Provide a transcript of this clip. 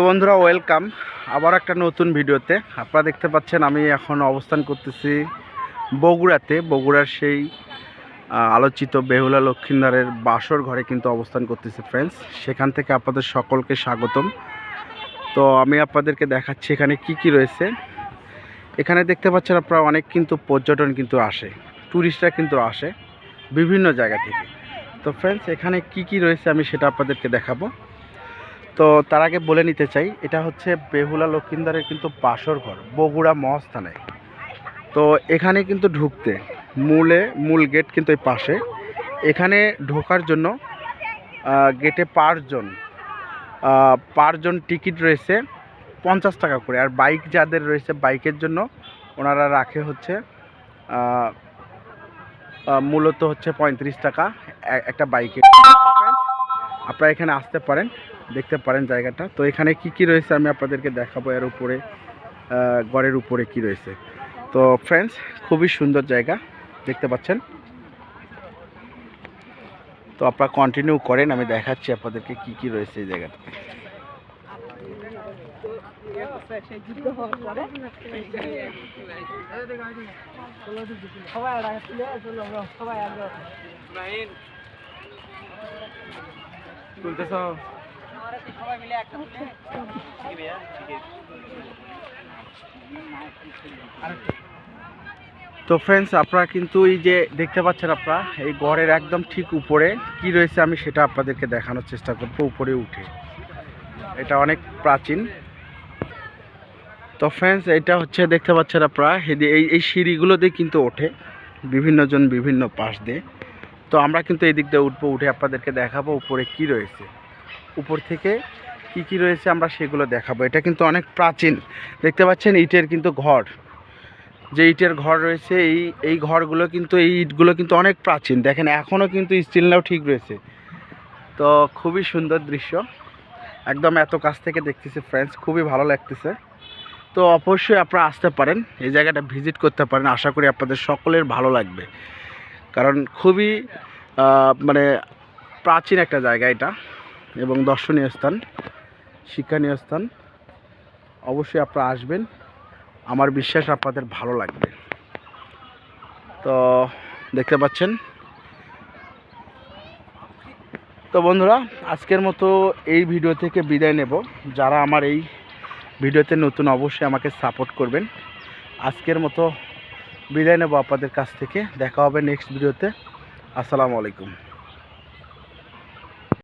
তো বন্ধুরা ওয়েলকাম আবার একটা নতুন ভিডিওতে। আপনারা দেখতে পাচ্ছেন আমি এখন অবস্থান করতেছি বগুড়াতে। বগুড়ার সেই আলোচিত বেহুলা লক্ষিন্দারের বাসর ঘরে কিন্তু অবস্থান করতেছি ফ্রেন্ডস সেখান থেকে আপনাদের সকলকে স্বাগতম। তো আমি আপনাদেরকে দেখাচ্ছি এখানে কি কি রয়েছে। এখানে দেখতে পাচ্ছেন আপনারা অনেক কিন্তু পর্যটন কিন্তু আসে ট্যুরিস্টরা কিন্তু আসে বিভিন্ন জায়গা থেকে। তো ফ্রেন্ডস এখানে কি কি রয়েছে আমি সেটা আপনাদেরকে দেখাবো। তো তার আগে বলে নিতে চাই, এটা হচ্ছে বেহুলা লক্ষিন্দারের কিন্তু বাসর ঘর, বগুড়া মহাস্থানে। তো এখানে কিন্তু ঢুকতে মূলে, মূল গেট কিন্তু এই পাশে। এখানে ঢোকার জন্য গেটে পাঁচজন পাঁচজন টিকিট রয়েছে পঞ্চাশ টাকা করে। আর বাইক যাদের রয়েছে বাইকের জন্য, ওনারা রাখে হচ্ছে মূলত হচ্ছে পঁয়ত্রিশ টাকা একটা বাইকে আপনারা এখানে আসতে পারেন দেখতে পারেন জায়গাটা। তো এখানে কি কি রয়েছে আমি আপনাদেরকে দেখাবো এর উপরে গড়ের উপরে কি রয়েছে। তো ফ্রেন্ডস খুবই সুন্দর জায়গা দেখতে পাচ্ছেন। তো আপনারা কন্টিনিউ করেন আমি দেখাচ্ছি আপনাদেরকে কি কি রয়েছে এই তো ফ্রেন্ডস আপনারা কিন্তু এই যে দেখতে পাচ্ছেন আপনারা, এই গড়ের একদম ঠিক উপরে কি রয়েছে আমি সেটা আপনাদেরকে দেখানোর চেষ্টা করব উপরে উঠে। এটা অনেক প্রাচীন। তো ফ্রেন্ডস এটা হচ্ছে দেখতে পাচ্ছেন আপনারা এই এই সিঁড়িগুলো দিয়ে কিন্তু ওঠে। বিভিন্ন জন বিভিন্ন পাশ দিয়ে। তো আমরা কিন্তু এই দিক দিয়ে উঠবো, উঠে আপনাদেরকে দেখাবো উপরে কি রয়েছে। উপর থেকে কি কি রয়েছে আমরা সেগুলো দেখাবো। এটা কিন্তু অনেক প্রাচীন। দেখতে পাচ্ছেন ইটের কিন্তু ঘর। যে ইটের ঘর রয়েছে, এই এই ঘরগুলো কিন্তু, এই ইটগুলো কিন্তু অনেক প্রাচীন। দেখেন, এখনও কিন্তু স্টিলটাও ঠিক রয়েছে। তো খুবই সুন্দর দৃশ্য। একদম এত কাছ থেকে দেখতেছি ফ্রেন্ডস খুবই ভালো লাগতেছে। তো অবশ্যই আপনারা আসতে পারেন, এই জায়গাটা ভিজিট করতে পারেন। আশা করি আপনাদের সকলের ভালো লাগবে। কারণ খুবই মানে প্রাচীন একটা জায়গা এটা এবং দর্শনীয় স্থান, শিক্ষণীয় স্থান। অবশ্যই আপনারা আসবেন। আমার বিশ্বাস আপনাদের ভালো লাগবে। তো দেখতে পাচ্ছেন। তো বন্ধুরা, আজকের মতো এই ভিডিও থেকে বিদায় নেব। যারা আমার এই ভিডিওতে নতুন, অবশ্যই আমাকে সাপোর্ট করবেন। আজকের মতো বিদায় নেব আপনাদের কাছ থেকে। দেখা হবে নেক্সট ভিডিওতে আসসালামু আলাইকুম।